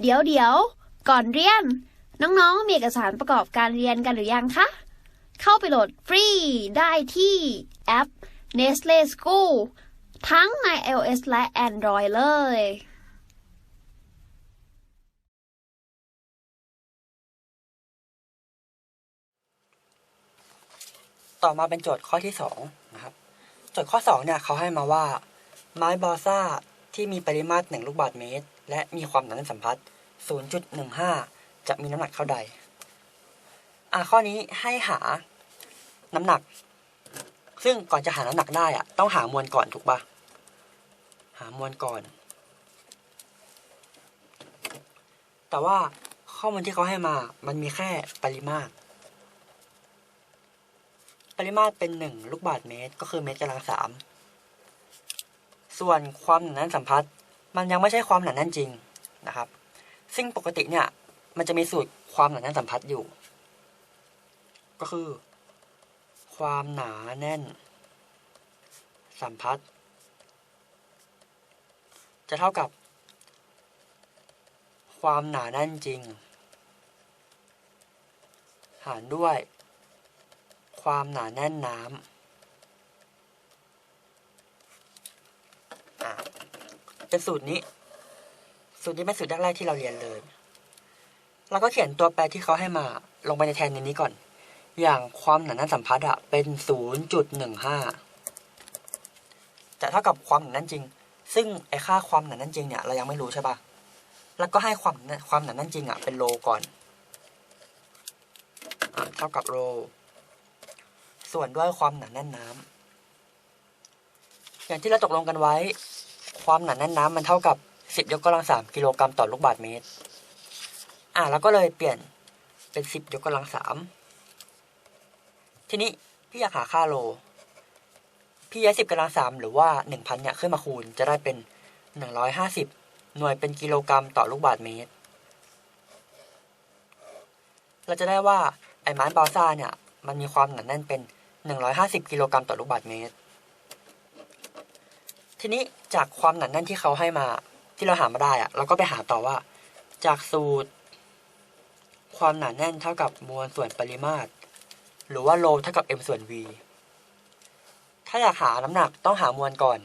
เดี๋ยวเดี๋ยวก่อนเรียน น้องๆ มีเอกสารประกอบการเรียนกันหรือยังคะ เข้าไปโหลดฟรีได้ที่แอป Nestle School ทั้งใน iOS และ Android เลยต่อมาเป็นโจทย์ข้อที่สองนะครับ โจทย์ข้อสองเนี่ยเขาให้มาว่า ไม้บอซ่าที่มีปริมาตร 1 ลูกบาศก์เมตร และมีความหนาแน่นสัมพัทธ์ 0.15 จะมีน้ำหนักเท่าใด อ่าข้อนี้ให้หาน้ำหนัก ซึ่งก่อนจะหาน้ำหนักได้อะต้องหามวลก่อนถูกปะหามวลก่อน แต่ว่าข้อมูลที่เขาให้มา มันมีแค่ปริมาตร ปริมาตรเป็นหนึ่งลูกบาศก์เมตร ก็คือเมตรกำลังสาม ส่วนความหนาแน่นสัมพัทธ์ มันยังไม่ใช่ความหนาแน่นจริงนะครับ ซึ่งปกติเนี่ยมันจะมีสูตรความหนาแน่นสัมพัทธ์อยู่ ก็คือ ความหนาแน่น สัมพัทธ์จะเท่ากับ ความหนาแน่นจริง หารด้วย ความหนาแน่นน้ำอะ เป็นสูตรนี้ สูตรนี้เป็นสูตรแรกๆที่เราเรียนเลยเราก็เขียนตัวแปรที่เขาให้มาลงไปในแทนในนี้ก่อน อย่างความหนาแน่นสัมพัทธ์อะเป็น0.15จะเท่ากับความหนาแน่นจริง ซึ่งไอค่าความหนาแน่นจริงเนี่ย เรายังไม่รู้ใช่ปะแล้วก็ให้ความความหนาแน่นจริงอะเป็นโลก่อนอเท่ากับโล ส่วนด้วยความหนาแน่นน้ำอย่างที่เราตกลงกันไว้ ความหนาแน่นน้ำมันเท่ากับ 10 ยกกำลัง 3 กิโลกรัมต่อลูกบาศก์เมตร อ่าแล้วก็เลยเปลี่ยนเป็น 10 ยกกำลัง 3 ทีนี้พี่อยากหาค่าโล พี่ย้าย10กำลัง 3 หรือว่า 1,000 เนี่ยขึ้นมาคูณจะได้เป็น 150 หน่วยเป็นกิโลกรัมต่อลูกบาศก์เมตร เราจะได้ว่าไอ้ไม้บาซ่าเนี่ยมันมีความหนาแน่นเป็น 150 กิโลกรัมต่อลูกบาศก์เมตร ทีนี้จากความหนาแน่นที่เขาให้มาที่เราหามาได้อะเราก็ไปหาต่อว่า จากสูตร ความหนาแน่นเท่ากับมวลส่วนปริมาตร หรือว่าโลเท่ากับ m ส่วน v ถ้าอยากหาน้ำหนักต้องหามวลก่อน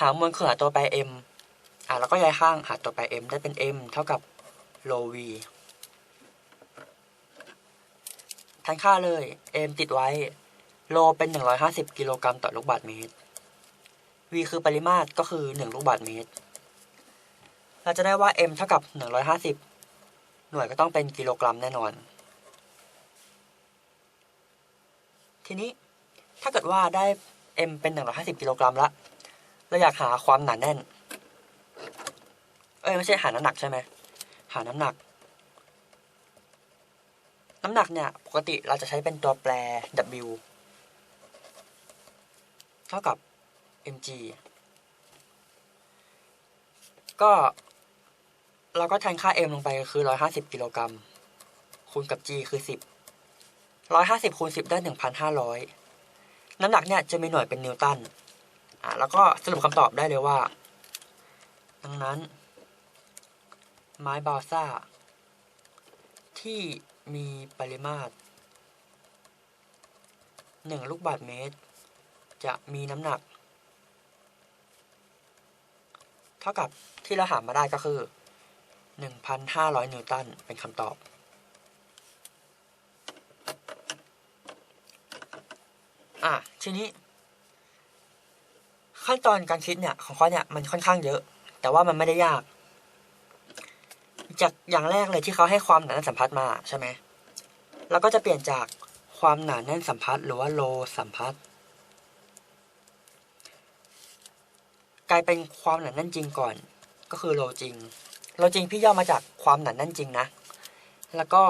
หามวลคือหาตัวแปร m อะแล้วก็ย้ายข้างหาตัวแปร m ได้เป็น m เท่ากับโล v แทนค่าเลย m ติดไว้ โลเป็น 150 กิโลกรัมต่อลูกบาศก์เมตร v คือปริมาตรก็คือ 1 ลูกบาศก์เมตร เราจะได้ว่า m เท่ากับ 150 หน่วยก็ต้องเป็นกิโลกรัมแน่นอน ทีนี้ถ้าเกิดว่าได้ m เป็น 150 กิโลกรัมละ เราอยากหาความหนาแน่น เอ้ยไม่ใช่หาน้ำหนักใช่ไหม หาน้ำหนัก น้ำหนักเนี่ย ปกติเราจะใช้เป็นตัวแปร W เท่ากับ mg ก็เราก็แทนค่า m ลงไปคือ 150 กิโลกรัม คูณกับ g คือ 10 150 คูณ 10 ได้ 1,500 น้ำหนักเนี่ยจะมีหน่วยเป็นนิวตัน อะ แล้วก็สรุปคำตอบได้เลยว่า ดังนั้น ไม้บาซ่า ที่มีปริมาตร 1 ลูกบาศก์เมตร จะมีน้ำหนัก เท่ากับที่เราหามาได้ก็คือ 1,500 นิวตันเป็นคำตอบ อะ ทีนี้ ขั้นตอนการคิดเนี่ย ของเขาเนี่ยมันค่อนข้างเยอะ แต่ว่ามันไม่ได้ยาก จากอย่างแรกเลยที่เขาให้ความหนาแน่นสัมพัทธ์มาใช่ไหมเราก็จะเปลี่ยนจากความหนาแน่นสัมพัทธ์หรือว่าโลสัมพัทธ์ กลายเป็นความหนาแน่นจริงก่อน ก็คือโลจริงโลจริงพี่ย่อมาจากความหนาแน่นจริงนะ แล้วก็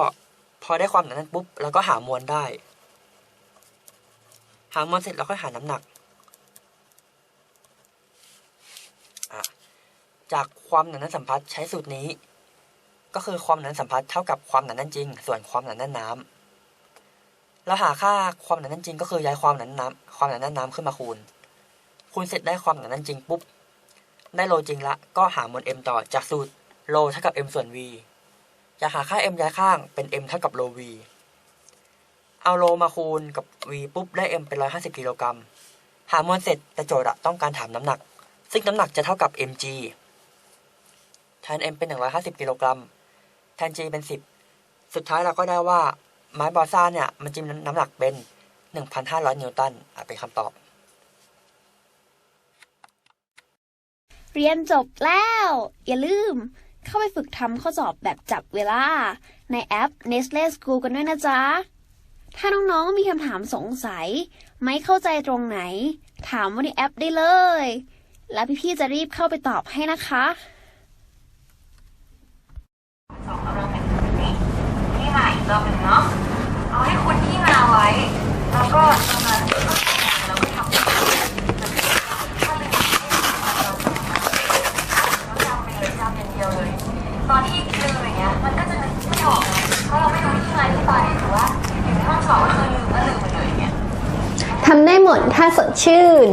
พอได้ความหนาแน่นปุ๊บเราก็หามวลได้ หามวลเสร็จเราก็หาน้ำหนัก จากความหนาแน่นสัมพัทธ์ใช้สูตรนี้ ก็คือความหนาแน่นสัมพัทธ์เท่ากับความหนาแน่นจริง ส่วนความหนาแน่นน้ำเราหาค่าความหนาแน่นจริง ก็คือย้ายความหนาแน่นน้ำความหนาแน่นน้ำขึ้นมาคูณ คูณเสร็จได้ความหนาแน่นจริงปุ๊บ ได้โลจริงละ ก็หามวล m ต่อจากสูตรโลเท่ากับ m ส่วน v จะหาค่า m ย้ายข้างเป็น m เท่ากับโล v เอาโลมาคูณกับ v ปุ๊บได้ m เป็น 150กิโลกรัม หามวลเสร็จแต่โจทย์ต้องการถามน้ำหนัก ซึ่งน้ำหนักจะเท่ากับ mg แทน m เป็น 150กิโลกรัม แทน g เป็น 10 สุดท้ายเราก็ได้ว่าไม้บอซ่าเนี่ยมันจะมีน้ำหนักเป็น 1,500 นิวตันอะเป็นคำตอบ เรียนจบแล้ว อย่าลืม เข้าไปฝึกทำข้อสอบแบบจับเวลา ในแอป Nestle School กันด้วยนะจ๊ะ ถ้าน้องๆมีคำถามสงสัย ไม่เข้าใจตรงไหน ถามว่าในแอปได้เลย แล้วพี่ๆจะรีบเข้าไปตอบให้นะคะสองกำลังเป็นนี้ที่มาอีกรอบหนึ่งเนาะเอาให้คุณที่มาไว้ แล้วก็ตรงนั้นเราก็ทำถ้าเป็นเราจำไปเลยจำอย่างเดียวเลย ตอนที่ลืมอย่างเงี้ย มันก็จะนึกไม่ออกไงเพราะเราไม่รู้ที่มาที่ไปหรือว่าอยู่ในห้องสอบก็คือลืมก็ลืมไปเลยอย่างเงี้ย ทำได้หมดถ้าสดชื่น